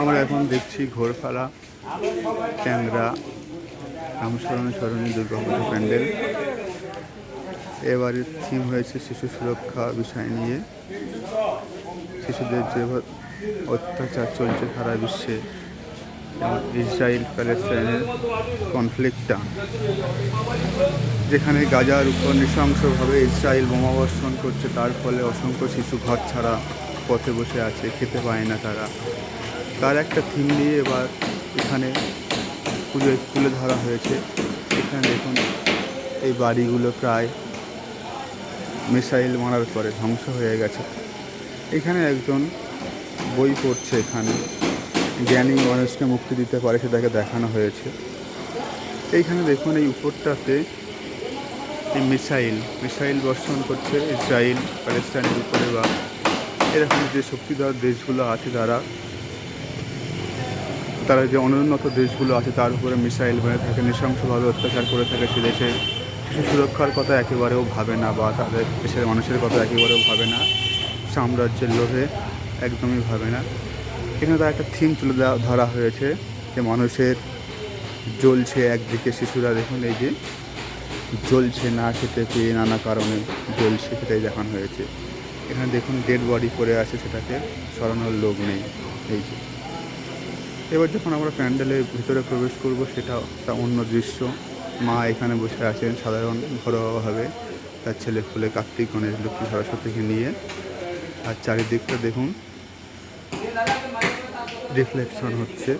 আমরা এখন দেখছি ঘোরপাড়া ট্যাংরা রামস্মরণী স্মরণী দুর্গাপুজো প্যান্ডেল। এবারের থিম হয়েছে শিশু সুরক্ষা বিষয় নিয়ে। শিশুদের যে অত্যাচার চলছে সারা বিশ্বে ইসরায়েল প্যালেস্টাইনের কনফ্লিক্টটা। যেখানে গাজার উপর নৃশংসভাবে ইসরায়েল বোমাবর্ষণ করছে, তার ফলে অসংখ্য শিশু ঘর ছাড়া পথে বসে আছে, খেতে পায় না তারা। তার একটা থিম নিয়ে এবার এখানে পুজোয় তুলে ধরা হয়েছে। এখানে দেখুন, এই বাড়িগুলো প্রায় মিসাইল মারার পরে ধ্বংস হয়ে গেছে। এখানে একজন বই পড়ছে এখানে। জ্ঞানী মানুষকে মুক্তি দিতে পারে সেটাকে দেখানো হয়েছে। এইখানে দেখুন, এই উপরটাতে এই মিসাইল মিসাইল বর্ষণ করছে ইসরায়েল প্যালেস্টাইনের উপরে বা এরকম যে শক্তিধর দেশগুলো আছে তারা তারা যে অনুন্নত দেশগুলো আছে তার উপরে মিসাইল মেরে থাকে, নৃশংসভাবে অত্যাচার করে থাকে সে দেশে শিশু সুরক্ষার কথা একেবারেও ভাবে না বা তাদের দেশের মানুষের কথা একেবারেও ভাবে না, সাম্রাজ্যের লোভে একদমই ভাবে না। এখানে তার একটা থিম তুলে ধরা হয়েছে যে মানুষের জ্বলছে একদিকে শিশুরা, দেখুন এই যে, জ্বলছে না খেতে পেয়ে নানা কারণে জ্বলছে সেটাই দেখানো হয়েছে। এখানে দেখুন ডেড বডি পড়ে আছে সেটাকে, সরানোর লোক নেই, এই যে। এবার যখন আমরা প্যান্ডেলের ভিতরে প্রবেশ করব, সেটা একটা অন্য দৃশ্য। মা এখানে বসে আছেন সাধারণ ঘরোয়াভাবে, তার ছেলে ফুলে কার্তিক গণেশ লক্ষ্মী সরস্বতীকে নিয়ে। আর চারিদিকটা দেখুন রিফ্লেকশন হচ্ছে।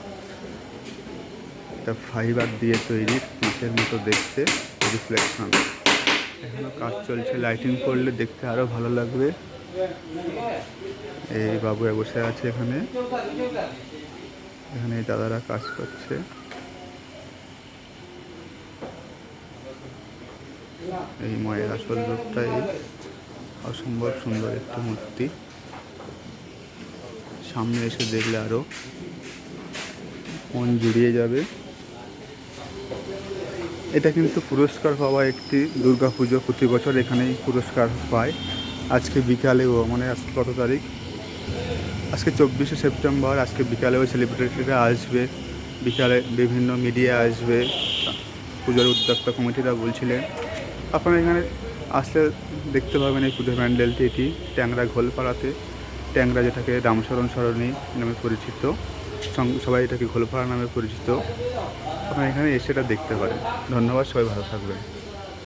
একটা ফাইবার দিয়ে তৈরি মাছের মতো দেখতে রিফ্লেকশন এখনও কাজ চলছে লাইটিং করলে দেখতে আরও ভালো লাগবে। এই বাবু বসে আছে এখানে। এখানে দাদারা কাজ করছে। এই মায়ের আসল রূপটাই অসম্ভব সুন্দর একটি মূর্তি। সামনে এসে দেখলে আরও মন জুড়িয়ে যাবে। এটা কিন্তু পুরস্কার পাওয়া একটি দুর্গা পুজো প্রতি বছর এখানেই পুরস্কার পায়। আজকে বিকালেও মানে আজকে কত তারিখ? আজকে চব্বিশে সেপ্টেম্বর, আজকে বিকালেও সেলিব্রিটিরা আসবে। বিকালে বিভিন্ন মিডিয়া আসবে। পুজোর উদ্যোক্তা কমিটিরা বলছিলেন, আপনারা এখানে আসলে দেখতে পাবেন এই পুজো প্যান্ডেলটি, এটি ট্যাংরা ঘোলপাড়াতে। ট্যাংরা যেটাকে রামশরণ সরণী নামে পরিচিত। সবাই এটাকে ঘোলপাড়া নামে পরিচিত। আপনারা এখানে এসে এটা দেখতে পারেন। ধন্যবাদ, সবাই ভালো থাকবেন।